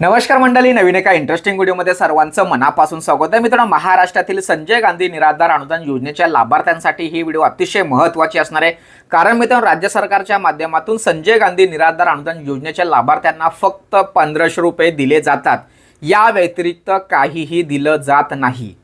नमस्कार मंडळी नवीन एका इंटरेस्टिंग व्हिडिओमध्ये सर्वांचं मनापासून स्वागत आहे. मित्रांनो महाराष्ट्रातील संजय गांधी निराधार अनुदान योजनेच्या लाभार्थ्यांसाठी ही व्हिडिओ अतिशय महत्त्वाची असणार आहे. कारण मित्रांनो राज्य सरकारच्या माध्यमातून संजय गांधी निराधार अनुदान योजनेच्या लाभार्थ्यांना फक्त पंधराशे रुपये दिले जातात. या व्यतिरिक्त काहीही दिलं जात नाही.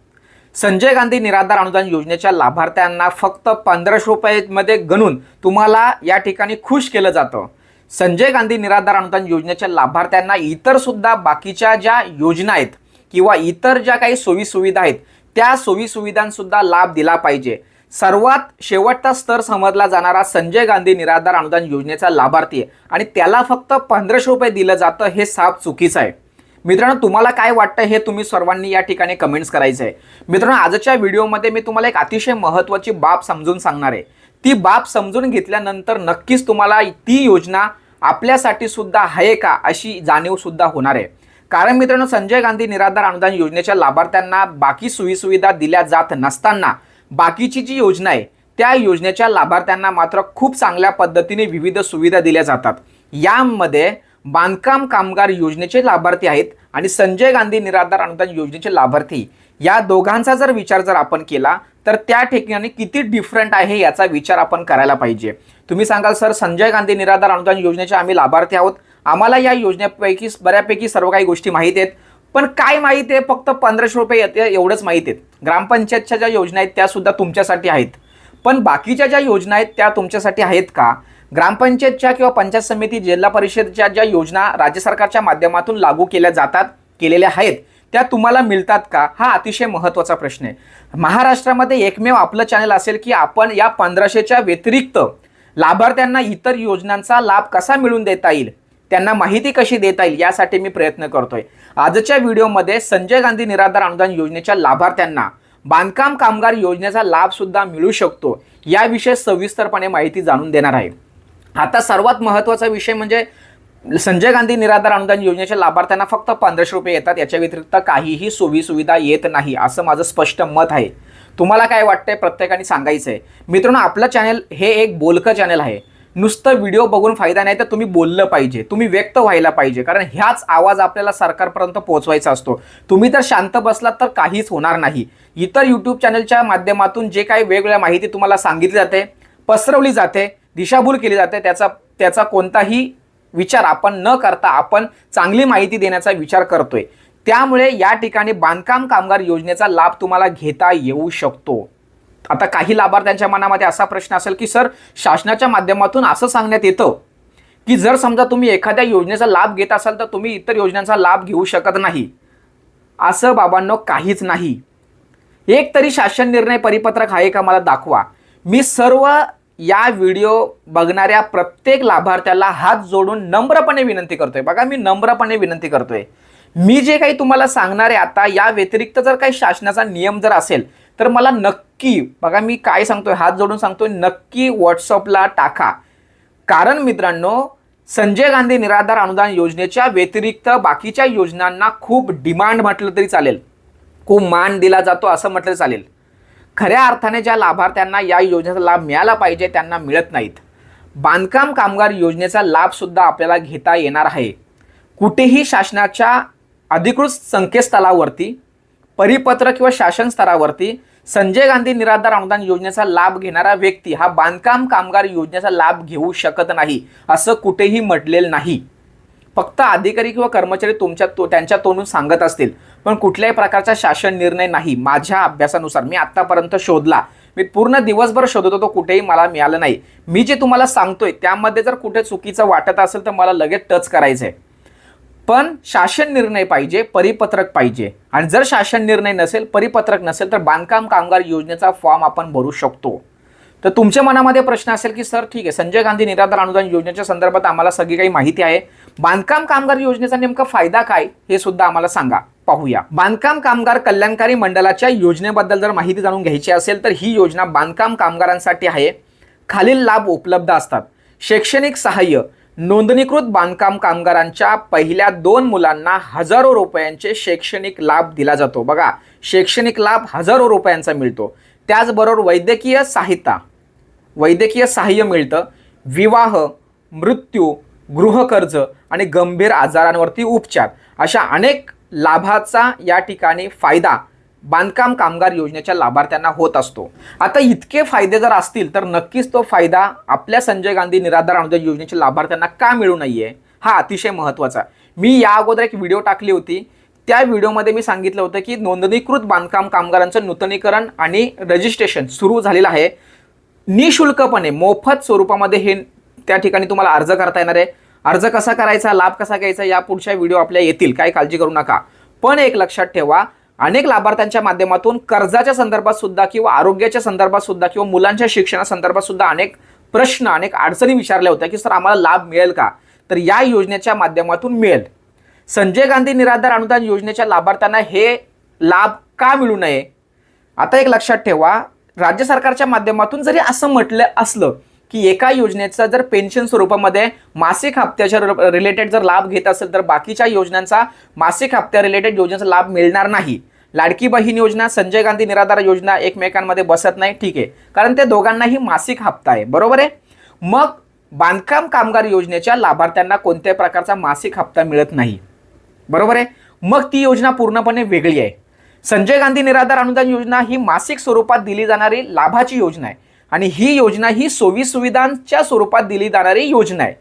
संजय गांधी निराधार अनुदान योजनेच्या लाभार्थ्यांना फक्त पंधराशे रुपयामध्ये गणून तुम्हाला या ठिकाणी खुश केलं जातं. संजय गांधी निराधार अनुदान योजनेच्या लाभार्थ्यांना इतर सुद्धा बाकीच्या ज्या योजना आहेत किंवा इतर ज्या काही सोयी सुविधा आहेत त्या सोयी सुविधांसुद्धा लाभ दिला पाहिजे. सर्वात शेवटचा स्तर समजला जाणारा संजय गांधी निराधार अनुदान योजनेचा लाभार्थी आहे आणि त्याला फक्त पंधराशे रुपये दिलं जातं हे साफ चुकीचं आहे. मित्रांनो तुम्हाला काय वाटतं हे तुम्ही सर्वांनी या ठिकाणी कमेंट्स करायचं आहे मित्रांनो आजच्या व्हिडिओमध्ये मी तुम्हाला एक अतिशय महत्त्वाची बाब समजून सांगणार आहे. ती बाब समजून घेतल्यानंतर नक्कीच तुम्हाला ती योजना आपल्यासाठी सुद्धा आहे का अशी जाणीव सुद्धा होणार आहे. कारण मित्रांनो संजय गांधी निराधार अनुदान योजनेच्या लाभार्थ्यांना बाकी सोयीसुविधा दिल्या जात नसताना बाकीची जी योजना आहे त्या योजनेच्या लाभार्थ्यांना मात्र खूप चांगल्या पद्धतीने विविध सुविधा दिल्या जातात. यामध्ये बांधकाम कामगार योजनेचे लाभार्थी आहेत आणि संजय गांधी निराधार अनुदान योजनेचे लाभार्थी. या दोघांचा जर विचार जर आपण केला तर त्या ठिकाणी किती डिफरंट आहे याचा विचार आपण करायला पाहिजे. तुम्ही सांगाल सर संजय गांधी निराधार अनुदान योजनेचे आम्ही लाभार्थी आहोत. आम्हाला या योजनेपैकी बऱ्यापैकी सर्व काही गोष्टी माहीत आहेत. पण काय माहीत आहे? फक्त पंधराशे रुपये येते एवढंच माहीत आहेत. ग्रामपंचायतच्या ज्या योजना आहेत त्यासुद्धा तुमच्यासाठी आहेत. पण बाकीच्या ज्या योजना आहेत त्या तुमच्यासाठी आहेत का? ग्रामपंचायतच्या किंवा पंचायत समिती जिल्हा परिषदच्या ज्या योजना राज्य सरकारच्या माध्यमातून लागू केल्या जातात केलेल्या आहेत त्या तुम्हाला मिळतात का? हा अतिशय महत्त्वाचा प्रश्न आहे. महाराष्ट्रामध्ये एकमेव आपलं चॅनल असेल की आपण या पंधराशेच्या व्यतिरिक्त लाभार्थ्यांना इतर योजनांचा लाभ कसा मिळवून देता येईल त्यांना माहिती कशी देता येईल यासाठी मी प्रयत्न करतोय. आजच्या व्हिडिओमध्ये संजय गांधी निराधार अनुदान योजनेच्या लाभार्थ्यांना बांधकाम कामगार योजनेचा लाभ सुद्धा मिळू शकतो याविषयी सविस्तरपणे माहिती जाणून देणार आहे. आता सर्वात महत्त्वाचा विषय म्हणजे संजय गांधी निराधार अनुदान योजनेच्या लाभार्थ्यांना फक्त पंधराशे रुपये येतात. याच्या व्यतिरिक्त काहीही सोयी सुविधा येत नाही असं माझं स्पष्ट मत आहे. तुम्हाला काय वाटतंय प्रत्येकाने सांगायचं आहे मित्रांनो आपलं चॅनल हे एक बोलकं चॅनल आहे. नुसतं व्हिडिओ बघून फायदा नाही तर तुम्ही बोललं पाहिजे. तुम्ही व्यक्त व्हायला पाहिजे. कारण ह्याच आवाज आपल्याला सरकारपर्यंत पोहोचवायचा असतो. तुम्ही जर शांत बसलात तर काहीच होणार नाही. इतर यूट्यूब चॅनलच्या माध्यमातून जे काही वेगवेगळ्या माहिती तुम्हाला सांगितली जाते पसरवली जाते दिशाभूल केली जाते. त्याचा त्याचा कोणताही विचार आपण न करता आपण चांगली माहिती देण्याचा विचार करतोय. त्यामुळे या ठिकाणी बांधकाम कामगार योजनेचा लाभ तुम्हाला घेता येऊ शकतो. आता काही लाभार्थ्यांच्या मनामध्ये असा प्रश्न असेल की सर शासनाच्या माध्यमातून असं सांगण्यात येतं की जर समजा तुम्ही एखाद्या योजनेचा लाभ घेत असाल तर तुम्ही इतर योजनांचा लाभ घेऊ शकत नाही. असं बाबांनो काहीच नाही. एक तरी शासन निर्णय परिपत्रक आहे का मला दाखवा. मी सर्व या व्हिडिओ बघणाऱ्या प्रत्येक लाभार्थ्याला हात जोडून नम्रपणे विनंती करतोय. बघा मी नम्रपणे विनंती करतोय. मी जे काही तुम्हाला सांगणार आहे आता या व्यतिरिक्त जर काही शासनाचा नियम जर असेल तर मला नक्की बघा मी काय सांगतोय हात जोडून सांगतोय नक्की व्हॉट्सअपला टाका. कारण मित्रांनो संजय गांधी निराधार अनुदान योजनेच्या व्यतिरिक्त बाकीच्या योजनांना खूप डिमांड म्हटलं तरी चालेल. खूप मान दिला जातो असं म्हटलं चालेल. खऱ्या अर्थाने ज्या लाभार्थ्यांना या योजनेचा लाभ मिळाला पाहिजे त्यांना मिळत नाहीत. बांधकाम कामगार योजनेचा लाभसुद्धा आपल्याला घेता येणार आहे. कुठेही शासनाच्या अधिकृत संकेतस्थळावरती परिपत्र किंवा शासन स्तरावरती संजय गांधी निराधार अनुदान योजनेचा लाभ घेणारा व्यक्ती हा बांधकाम कामगार योजनेचा लाभ घेऊ शकत नाही असं कुठेही म्हटलेलं नाही. फक्त अधिकारी किंवा कर्मचारी तुमच्या तो त्यांच्या तोंडून सांगत असतील. पण कुठल्याही प्रकारचा शासन निर्णय नाही माझ्या अभ्यासानुसार. मी आत्तापर्यंत शोधला. मी पूर्ण दिवसभर शोधत होतो कुठेही मला मिळालं नाही. मी जे तुम्हाला सांगतोय त्यामध्ये जर कुठे चुकीचं वाटत असेल तर मला लगेच टच करायचं आहे पण शासन निर्णय पाहिजे परिपत्रक पाहिजे. आणि जर शासन निर्णय नसेल परिपत्रक नसेल तर बांधकाम कामगार योजनेचा फॉर्म आपण भरू शकतो. तर तुमच्या मनामध्ये प्रश्न असेल की सर ठीक आहे संजय गांधी निराधार अनुदान योजनेच्या संदर्भात आम्हाला सगळी काही माहिती आहे. बांधकाम कामगार योजनेचा नेमका फायदा काय हे सुद्धा आम्हाला सांगा. पाहूया. बांधकाम कामगार कल्याणकारी मंडळाच्या योजनेबद्दल जर माहिती जाणून घ्यायची असेल तर ही योजना बांधकाम कामगारांसाठी आहे. खालील लाभ उपलब्ध असतात. शैक्षणिक सहाय्य नोंदणीकृत बांधकाम कामगारांच्या पहिल्या दोन मुलांना हजारो रुपयांचे शैक्षणिक लाभ दिला जातो. बघा शैक्षणिक लाभ हजारो रुपयांचा मिळतो. त्याचबरोबर वैद्यकीय साहित्य वैद्यकीय सहाय्य मिळतं. विवाह मृत्यू गृहकर्ज आणि गंभीर आजारांवरती उपचार. अशा अनेक लाभाचा या ठिकाणी फायदा बांधकाम कामगार योजनेच्या लाभार्थ्यांना होत असतो. आता इतके फायदे जर असतील तर नक्कीच तो फायदा आपल्या संजय गांधी निराधार अनुदान योजनेच्या लाभार्थ्यांना का मिळू नाहीये? हा अतिशय महत्त्वाचा मी या अगोदर एक व्हिडिओ टाकली होती. त्या व्हिडिओमध्ये मी सांगितलं होतं की नोंदणीकृत बांधकाम कामगारांचं नूतनीकरण आणि रजिस्ट्रेशन सुरू झालेलं आहे. निशुल्कपणे मोफत स्वरूपामध्ये हे त्या ठिकाणी तुम्हाला अर्ज करता येणार आहे. अर्ज कसा करायचा लाभ कसा घ्यायचा या पुढच्या व्हिडिओ आपल्या येतील. काय काळजी करू नका. पण एक लक्षात ठेवा अनेक लाभार्थ्यांच्या माध्यमातून कर्जाच्या संदर्भात सुद्धा किंवा आरोग्याच्या संदर्भात सुद्धा किंवा मुलांच्या शिक्षणासंदर्भात सुद्धा अनेक प्रश्न अनेक अडचणी विचारल्या होत्या की सर आम्हाला लाभ मिळेल का? तर या योजनेच्या माध्यमातून मिळेल. संजय गांधी निराधार अनुदान योजनेच्या लाभार्थ्यांना हे लाभ का मिळू नये? आता एक लक्षात ठेवा राज्य सरकारच्या माध्यमातून जरी असं म्हटलं असलं की एका योजनेचा जर पेन्शन स्वरूपामध्ये मासिक हप्त्याच्या रिलेटेड जर लाभ घेत असेल तर बाकीच्या योजनांचा मासिक हप्त्या रिलेटेड योजनेचा लाभ मिळणार नाही. लाडकी बहीण योजना संजय गांधी निराधार योजना एकमेकांमध्ये बसत नाही ठीक आहे. कारण ते दोघांनाही मासिक हप्ता आहे. बरोबर आहे? मग बांधकाम कामगार योजनेच्या लाभार्थ्यांना कोणत्याही प्रकारचा मासिक हप्ता मिळत नाही? बरोबर आहे? मग ती योजना पूर्णपणे वेगळी आहे. संजय गांधी निराधार अनुदान योजना ही मासिक स्वरूपात दिली जाणारी लाभाची योजना आहे. आणि ही योजना ही सोयी सुविधांच्या स्वरूपात दिली जाणारी योजना आहे.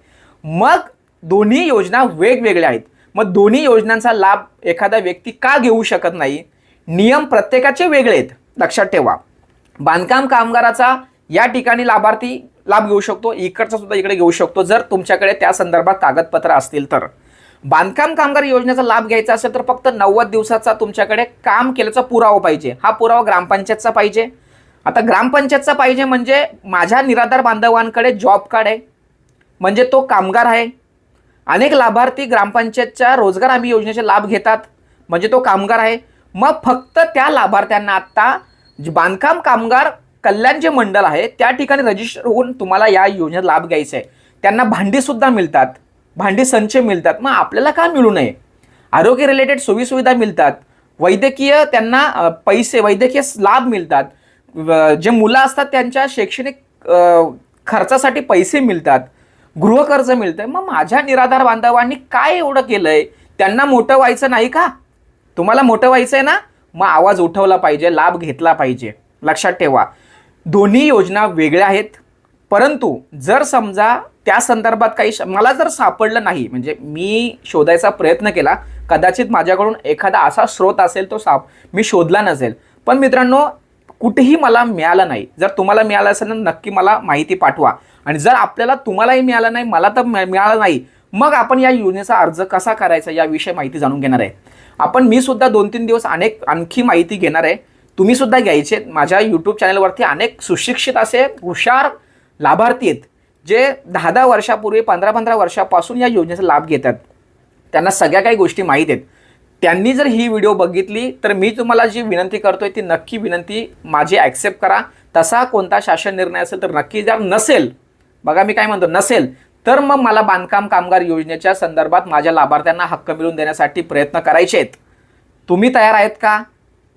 मग दोन्ही योजना वेगवेगळ्या आहेत. मग दोन्ही योजनांचा लाभ एखादा व्यक्ती का घेऊ शकत नाही? नियम प्रत्येकाचे वेगळे आहेत. लक्षात ठेवा. बांधकाम कामगाराचा या ठिकाणी लाभार्थी लाभ घेऊ शकतो. इकडचा सुद्धा इकडे घेऊ शकतो. जर तुमच्याकडे त्या संदर्भात कागदपत्र असतील तर. बांधकाम कामगार योजनेचा लाभ घ्यायचा असेल तर फक्त नव्वद दिवसाचा तुमच्याकडे काम केल्याचा पुरावा पाहिजे. हा पुरावा ग्रामपंचायतचा पाहिजे. आता ग्रामपंचायतचा पाहिजे म्हणजे माझ्या निराधार बांधवांकडे जॉब कार्ड आहे. म्हणजे तो कामगार आहे. अनेक लाभार्थी ग्रामपंचायतच्या रोजगार हमी योजनेचे लाभ घेतात. म्हणजे तो कामगार आहे. मग फक्त त्या लाभार्थ्यांना आत्ता बांधकाम कामगार कल्याण जे मंडळ आहे त्या ठिकाणी रजिस्टर होऊन तुम्हाला या योजनेत लाभ घ्यायचा आहे. त्यांना भांडीसुद्धा मिळतात. भांडी संच मिळतात. मग आपल्याला का मिळू नये? आरोग्य रिलेटेड सोयीसुविधा मिळतात. वैद्यकीय त्यांना पैसे वैद्यकीय लाभ मिळतात. व- जे मुलं असतात त्यांच्या शैक्षणिक खर्चासाठी पैसे मिळतात. गृहकर्ज मिळतंय. मग माझ्या निराधार बांधवांनी काय एवढं केलंय? त्यांना मोठं व्हायचं नाही का? तुम्हाला मोठं व्हायचं आहे ना? मग आवाज उठवला पाहिजे लाभ घेतला पाहिजे. लक्षात ठेवा. दोन्ही योजना वेगळ्या आहेत. परंतु जर समजा त्या संदर्भात काही श- मला जर सापडलं नाही म्हणजे मी शोधायचा प्रयत्न केला कदाचित माझ्याकडून एखादा असा स्रोत असेल तो साप मी शोधला नसेल. पण मित्रांनो कुठेही मला मिळालं नाही. जर तुम्हाला मिळालं असेल तर नक्की मला माहिती पाठवा. आणि जर आपल्याला तुम्हालाही मिळालं नाही मला तर मिळालं नाही मग आपण या योजनेचा अर्ज कसा करायचा याविषयी माहिती जाणून घेणार आहे. आपण मी सुद्धा दोन तीन दिवस अनेक आणखी माहिती घेणार आहे. तुम्ही सुद्धा घ्यायचे. माझ्या यूट्यूब चॅनलवरती अनेक सुशिक्षित असे हुशार लाभार्थी आहेत. जे दहा दहा वर्षापूर्वी पंधरा पंधरा वर्षापासून या योजनेचा लाभ घेतात. त्यांना सगळ्या काही गोष्टी माहीत आहेत. त्यांनी जर ही व्हिडिओ बघितली तर मी तुम्हाला जी विनंती करतोय ती नक्की विनंती माझी ॲक्सेप्ट करा. तसा कोणता शासन निर्णय असेल तर नक्की जर नसेल बघा मी काय म्हणतो नसेल तर मग मला बांधकाम कामगार योजनेच्या संदर्भात माझ्या लाभार्थ्यांना हक्क मिळवून देण्यासाठी प्रयत्न करायचे आहेत. तुम्ही तयार आहेत का?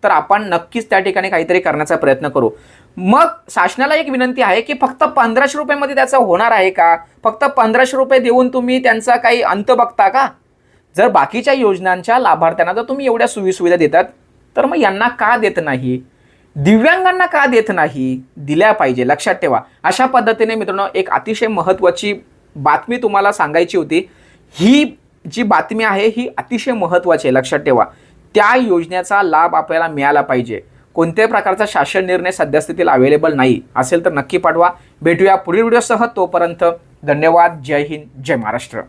तर आपण नक्कीच त्या ठिकाणी काहीतरी करण्याचा प्रयत्न करू. मग शासनाला एक विनंती आहे की फक्त पंधराशे रुपयामध्ये त्याचं होणार आहे का? फक्त पंधराशे रुपये देऊन तुम्ही त्यांचा काही अंत बघता का? जर बाकीच्या योजनांच्या लाभार्थ्यांना जर तुम्ही एवढ्या सुविधा देतात तर मग यांना का देत नाही? दिव्यांगांना का देत नाही? दिल्या पाहिजे लक्षात ठेवा. अशा पद्धतीने मित्रांनो एक अतिशय महत्त्वाची बातमी तुम्हाला सांगायची होती. ही जी बातमी आहे ही अतिशय महत्त्वाची आहे लक्षात ठेवा. त्या योजनेचा लाभ आपल्याला मिळाला पाहिजे. कोणत्याही प्रकारचा शासन निर्णय सध्यास्थितीला अवेलेबल नाही. असेल तर नक्की पाठवा. भेटूया पुढील व्हिडिओसह तोपर्यंत धन्यवाद. जय हिंद. जय महाराष्ट्र.